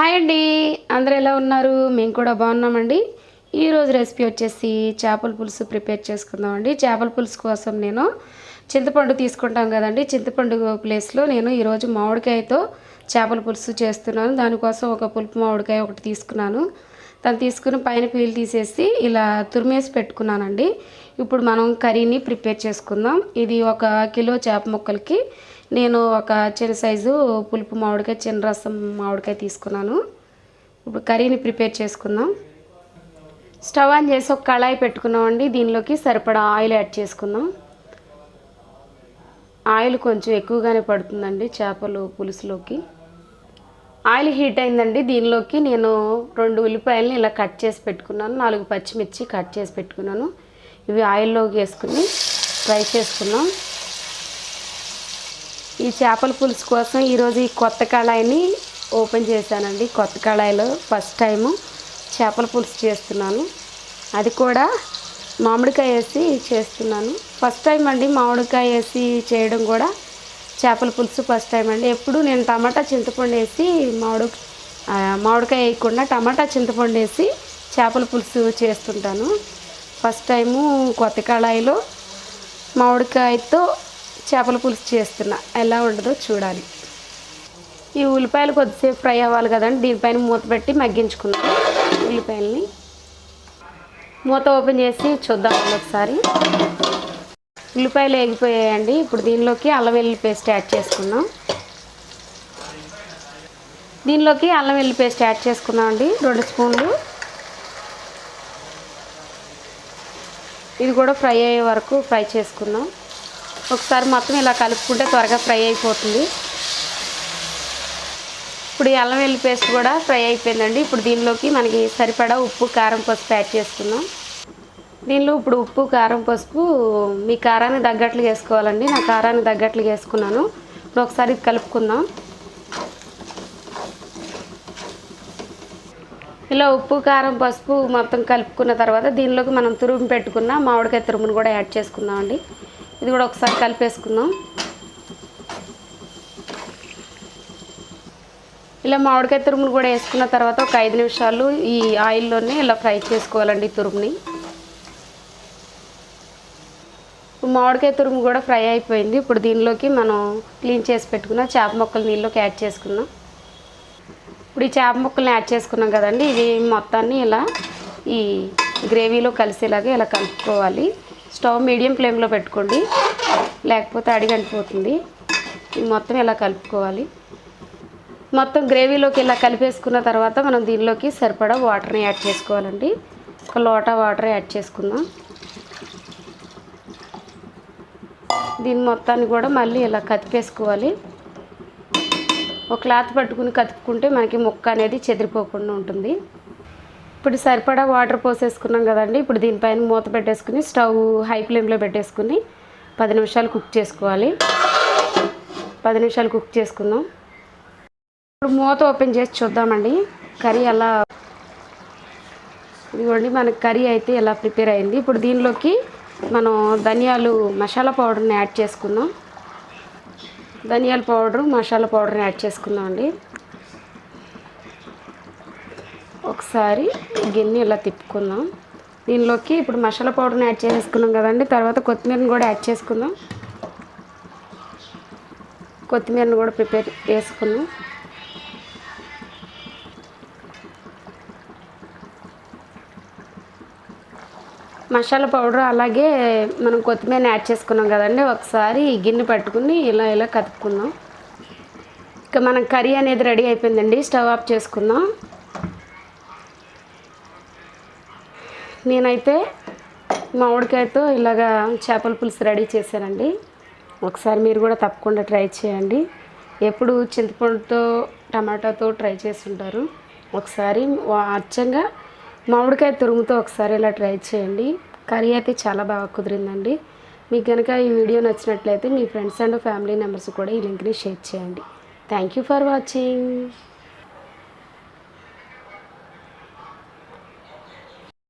Hi అండి. అందరూ ఎలా ఉన్నారు? మేము కూడా బాగున్నామండి. ఈరోజు రెసిపీ వచ్చేసి చేపల పులుసు ప్రిపేర్ చేసుకుందామండి చేపల పులుసు కోసం నేను చింతపండు తీసుకుంటాం కదండి. చింతపండు ప్లేస్లో నేను ఈరోజు మామిడికాయతో చేపల పులుసు చేస్తున్నాను. దానికోసం ఒక పులుపు మామిడికాయ ఒకటి తీసుకున్నాను. దాన్ని తీసుకుని పైన పీల్ తీసేసి ఇలా తురిమేసి పెట్టుకున్నానండి. ఇప్పుడు మనం కర్రీని ప్రిపేర్ చేసుకుందాం. ఇది ఒక కిలో చేప ముక్కలకి నేను ఒక చిన్న సైజు పులుపు మామిడికాయ చిన్న రసం మామిడికాయ తీసుకున్నాను. ఇప్పుడు కర్రీని ప్రిపేర్ చేసుకుందాం. స్టవ్ ఆన్ చేసి ఒక కళాయి పెట్టుకున్నామండి. దీనిలోకి సరిపడా ఆయిల్ యాడ్ చేసుకుందాం. ఆయిల్ కొంచెం ఎక్కువగానే పడుతుందండి చేపలు పులుసులోకి. ఆయిల్ హీట్ అయిందండి. దీనిలోకి నేను రెండు ఉల్లిపాయలని ఇలా కట్ చేసి పెట్టుకున్నాను. నాలుగు పచ్చిమిర్చి కట్ చేసి పెట్టుకున్నాను. ఇవి ఆయిల్లోకి వేసుకుని ఫ్రై చేసుకున్నాం ఈ చేపల పులుసు కోసం ఈరోజు ఈ కొత్త కళాయిని ఓపెన్ చేశానండి. కొత్త కళాయిలో ఫస్ట్ టైము చేపల పులుసు చేస్తున్నాను. అది కూడా మామిడికాయ వేసి చేస్తున్నాను. ఫస్ట్ టైం అండి మామిడికాయ వేసి చేయడం కూడా చేపల పులుసు ఫస్ట్ టైం అండి. ఎప్పుడు నేను టమాటా చింతపండు వేసి మామిడి మామిడికాయ వేయకుండా టమాటా చింతపండు వేసి చేపల పులుసు చేస్తుంటాను. ఫస్ట్ టైము కొత్త కళాయిలో మామిడికాయతో చేపల పులుసు చేస్తున్నా. ఎలా ఉండదో చూడాలి. ఈ ఉల్లిపాయలు కొద్దిసేపు ఫ్రై అవ్వాలి కదండి. దీనిపైన మూత పెట్టి మగ్గించుకున్నాం ఉల్లిపాయలని మూత ఓపెన్ చేసి చూద్దాం ఒకసారి. ఉల్లిపాయలు వేగిపోయాయండి ఇప్పుడు దీనిలోకి అల్లం వెల్లుల్లి పేస్ట్ యాడ్ చేసుకుందాం. దీనిలోకి అల్లం వెల్లుల్లి పేస్ట్ యాడ్ చేసుకున్నామండి అండి రెండు స్పూన్లు. ఇది కూడా ఫ్రై అయ్యే వరకు ఫ్రై చేసుకుందాం. ఒకసారి మొత్తం ఇలా కలుపుకుంటే త్వరగా ఫ్రై అయిపోతుంది. ఇప్పుడు ఈ అల్లం వెల్లి పేస్ట్ కూడా ఫ్రై అయిపోయిందండి. ఇప్పుడు దీనిలోకి మనకి సరిపడా ఉప్పు కారం పసుపు యాడ్ చేసుకుందాం. దీనిలో ఇప్పుడు ఉప్పు కారం పసుపు మీ కారాన్ని తగ్గట్లు వేసుకోవాలండి. నా కారాన్ని తగ్గట్లు వేసుకున్నాను. ఇప్పుడు ఒకసారి కలుపుకుందాం. ఇలా ఉప్పు కారం పసుపు మొత్తం కలుపుకున్న తర్వాత దీనిలోకి మనం తురుము పెట్టుకున్న మామిడికాయ తురుమును కూడా యాడ్ చేసుకుందామండి. ఇది కూడా ఒకసారి కలిపేసుకుందాం. ఇలా మామిడికాయ తురుమును కూడా వేసుకున్న తర్వాత ఒక ఐదు నిమిషాలు ఈ ఆయిల్లోనే ఇలా ఫ్రై చేసుకోవాలండి ఈ తురుముని. మామిడికాయ తురుము కూడా ఫ్రై అయిపోయింది. ఇప్పుడు దీనిలోకి మనం క్లీన్ చేసి పెట్టుకున్న చేప ముక్కలు నీళ్ళలోకి యాడ్ చేసుకుందాం. ఇప్పుడు ఈ చేప మొక్కల్ని యాడ్ చేసుకున్నాం కదండి. ఇవి మొత్తాన్ని ఇలా ఈ గ్రేవీలో కలిసేలాగా ఇలా కలుపుకోవాలి. స్టవ్ మీడియం ఫ్లేమ్లో పెట్టుకోండి. లేకపోతే అడిగంటిపోతుంది మొత్తం ఇలా కలుపుకోవాలి? మొత్తం గ్రేవీలోకి ఇలా కలిపేసుకున్న తర్వాత మనం దీనిలోకి సరిపడా వాటర్ని యాడ్ చేసుకోవాలండి. ఒక లోటా వాటర్ యాడ్ చేసుకుందాం. దీని మొత్తాన్ని కూడా మళ్ళీ ఇలా కతిపేసుకోవాలి ఒక క్లాత్ పట్టుకుని కతుపుకుంటే మనకి ముక్క అనేది చెదిరిపోకుండా ఉంటుంది. ఇప్పుడు సరిపడా వాటర్ పోసేసుకున్నాం కదండి. ఇప్పుడు దీనిపైన మూత పెట్టేసుకుని స్టవ్ హై ఫ్లేమ్లో పెట్టేసుకుని పది నిమిషాలు కుక్ చేసుకోవాలి. పది నిమిషాలు కుక్ చేసుకుందాం. ఇప్పుడు మూత ఓపెన్ చేసి చూద్దామండి. కర్రీ ఎలా ఇదిగోండి మనకి కర్రీ అయితే ఎలా ప్రిపేర్ అయింది. ఇప్పుడు దీనిలోకి మనం ధనియాలు మసాలా పౌడర్ని యాడ్ చేసుకుందాం. ధనియాల పౌడరు మసాలా పౌడర్ని యాడ్ చేసుకుందాం అండి ఒకసారి గిన్నె ఇలా తిప్పుకుందాం. దీనిలోకి ఇప్పుడు మసాలా పౌడర్ని యాడ్ చేసుకున్నాం కదండి. తర్వాత కొత్తిమీరని కూడా యాడ్ చేసుకుందాం. కొత్తిమీరని కూడా ప్రిపేర్ చేసుకుందాం. మసాలా పౌడర్ అలాగే మనం కొత్తిమీర యాడ్ చేసుకున్నాం కదండి. ఒకసారి గిన్నె పట్టుకుని ఇలా ఇలా కదుపుకుందాం. ఇక మనం కర్రీ అనేది రెడీ అయిపోయిందండి. స్టవ్ ఆఫ్ చేసుకుందాం. నేనైతే మామిడికాయతో ఇలాగా చేపల పులుసు రెడీ చేశానండి. ఒకసారి మీరు కూడా తప్పకుండా ట్రై చేయండి. ఎప్పుడు చింతపండుతో టమాటాతో ట్రై చేస్తుంటారు. ఒకసారి వా- అచ్చంగా మామిడికాయ తురుముతో ఒకసారి ఇలా ట్రై చేయండి. కర్రీ అయితే చాలా బాగా కుదిరిందండి. మీకు కనుక ఈ వీడియో నచ్చినట్లయితే మీ ఫ్రెండ్స్ అండ్ ఫ్యామిలీ మెంబర్స్ కూడా ఈ లింక్ని షేర్ చేయండి. Thank you for watching.